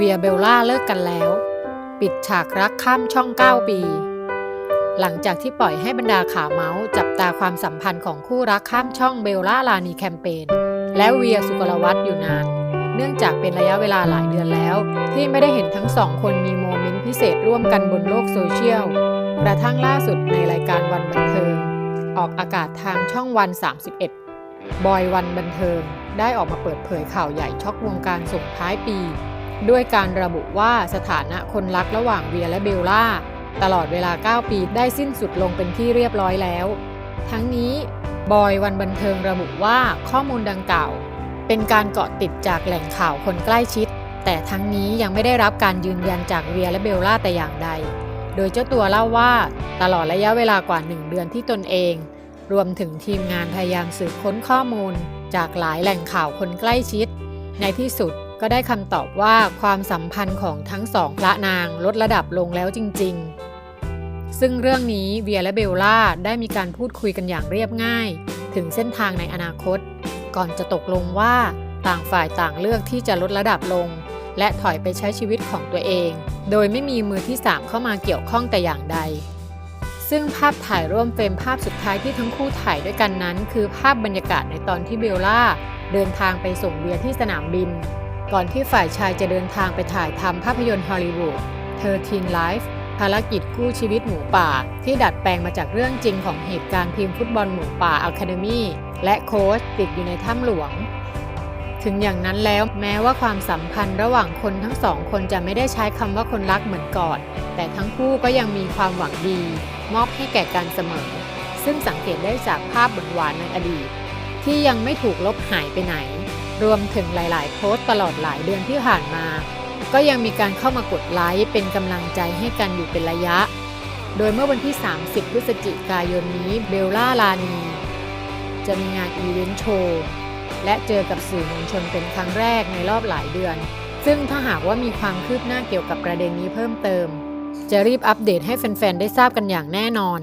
เวียเบลล่าเลิกกันแล้ว ปิดฉากรักข้ามช่อง 9 ปี หลังจากที่ปล่อยให้บรรดาขาเมาส์จับตาความสัมพันธ์ของคู่รักข้ามช่องเบลล่าลานีแคมเปญและเวียสุกลวัฒน์อยู่นาน เนื่องจากเป็นระยะเวลาหลายเดือนแล้ว ที่ไม่ได้เห็นทั้งสองคนมีโมเมนต์พิเศษร่วมกันบนโลกโซเชียลกระทั่งล่าสุดในรายการวันบันเทิง ออกอากาศทางช่องวัน 31 บอยวันบันเทิงได้ออกมาเปิดเผยข่าวใหญ่ช็อกวงการส่งท้ายปี ด้วยการระบุว่าสถานะคนรักระหว่างเวียและเบลล่า ตลอดเวลา 9 ปีได้สิ้นสุดลงเป็นที่เรียบร้อยแล้ว ทั้งนี้บอยวันบันเทิงระบุว่าข้อมูลดังกล่าว เป็นการเกาะติดจากแหล่งข่าวคนใกล้ชิด แต่ทั้งนี้ยังไม่ได้รับการยืนยันจากเวียและเบลล่าแต่อย่างใด โดยเจ้าตัวเล่าว่าตลอดระยะเวลากว่า 1 เดือนที่ตนเอง รวมถึงทีมงานพยายามสืบค้นข้อมูล จากหลายแหล่งข่าวคนใกล้ชิด ในที่สุด ก็ได้คำตอบว่าความสัมพันธ์ของทั้งสองพระนางลดระดับลงแล้วจริง ๆ ซึ่งเรื่องนี้เวียและเบลล่าได้มีการพูดคุยกันอย่างเรียบง่าย ถึงเส้นทางในอนาคต ก่อนจะตกลงว่าต่างฝ่ายต่างเลือกที่จะลดระดับลง และถอยไปใช้ชีวิตของตัวเอง โดยไม่มีมือที่ 3 เข้ามาเกี่ยวข้องแต่อย่างใด ซึ่งภาพถ่ายร่วมเฟรมภาพสุดท้ายที่ทั้งคู่ถ่ายด้วยกันนั้น คือภาพบรรยากาศในตอนที่เบลล่าเดินทางไปส่งเวียที่สนามบิน ก่อนที่ฝ่ายชายจะเดินทางไปถ่ายทำภาพยนตร์ฮอลลีวูดเธอทีนไลฟ์ภารกิจกู้ชีวิตหมูป่า ที่ดัดแปลงมาจากเรื่องจริงของเหตุการณ์ทีมฟุตบอลหมูป่าอะคาเดมี่และโค้ชติดอยู่ในถ้ำหลวง ถึงอย่างนั้นแล้วแม้ว่าความสัมพันธ์ระหว่างคนทั้งสองคนจะไม่ได้ใช้คำว่าคนรักเหมือนก่อน แต่ทั้งคู่ก็ยังมีความหวังดี มอบให้แก่กันเสมอ ซึ่งสังเกตได้จากภาพหวานในอดีต ที่ยังไม่ถูกลบหายไปไหน รวมถึงหลาย ๆ โพสต์ตลอดหลายเดือนที่ผ่านมา ก็ยังมีการเข้ามากดไลค์เป็นกำลังใจให้กันอยู่เป็นระยะ โดยเมื่อวันที่ 30 พฤศจิกายนนี้เบลล่าลานี จะมีงานอีเวนต์โชว์และเจอกับสื่อมวลชนเป็นครั้งแรกในรอบหลายเดือน ซึ่งถ้าหากว่ามีความคืบหน้าเกี่ยวกับประเด็นนี้เพิ่มเติม จะรีบอัปเดตให้แฟน ๆ ได้ทราบกันอย่างแน่นอน